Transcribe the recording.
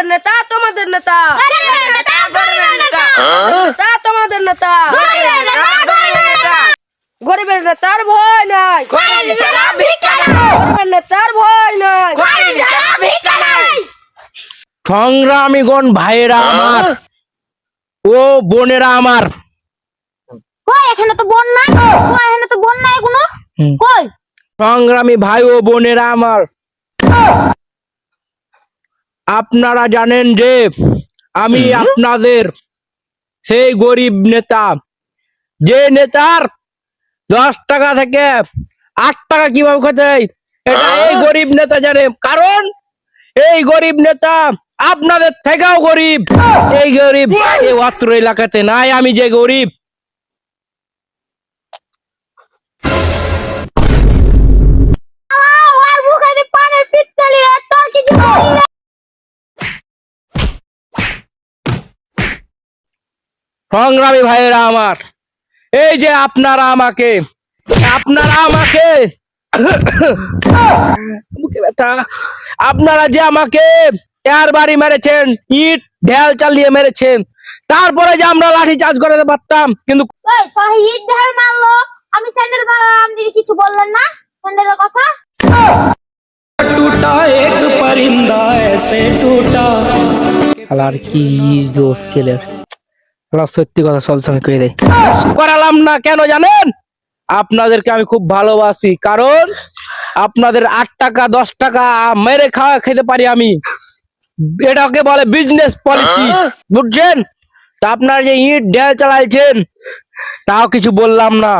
আমাদের নেতা তোমাদের নেতা। নেতা গরিবের নেতা। নেতা তোমাদের নেতা। গরিবের নেতা গরিবের নেতা। গরিবের নেতার ভয় নাই। নাই। গরিবের নেতার ভয় নাই। নাই। সংগ্রামীগণ ভাইয়েরা আমার ও বোনেরা আমার। কই এখানে তো বন্যা কই এখানে তো এগুলো হুম। কই? সংগ্রামী ভাই ও বোনেরা আমার। আপনারা জানেন যে আমি আপনাদের সেই গরিব নেতা। যে নেতার দশ টাকা থেকে আট টাকা কীভাবে খেতে এটা এই গরিব নেতা জানে। কারণ এই গরিব নেতা আপনাদের থেকেও গরিব। এই গরিব এই অত্র এলাকাতে নাই আমি যে গরিব। সংগ্রামী ভাইয়েরা আমার এই যে আপনারা আমাকে আপনারা আমাকে আপনারা যে আমাকে এর বাড়ি মেরেছেন ইট ঢেল চালিয়ে মেরেছেন তারপরে যে আমরা লাঠি চার্জ করাতে পারতাম কিন্তু ওই শহীদ ঢেল মারলো। আমি স্যান্ডেল মারলাম কিছু বললেন না? স্যান্ডেলের কথা? শালার কি দোষ কেলের সত্যি কথা সবসময় কয়ে দেয়। করালাম না কেন জানেন? আপনাদেরকে আমি খুব ভালোবাসি, কারণ আপনাদের আট টাকা, দশ টাকা মেরে খাওয়া খেতে পারি আমি। এটাকে বলে বিজনেস পলিসি বুঝছেন? তা আপনার যে ইট, ঢেল চালাইছেন, তাও কিছু বললাম না।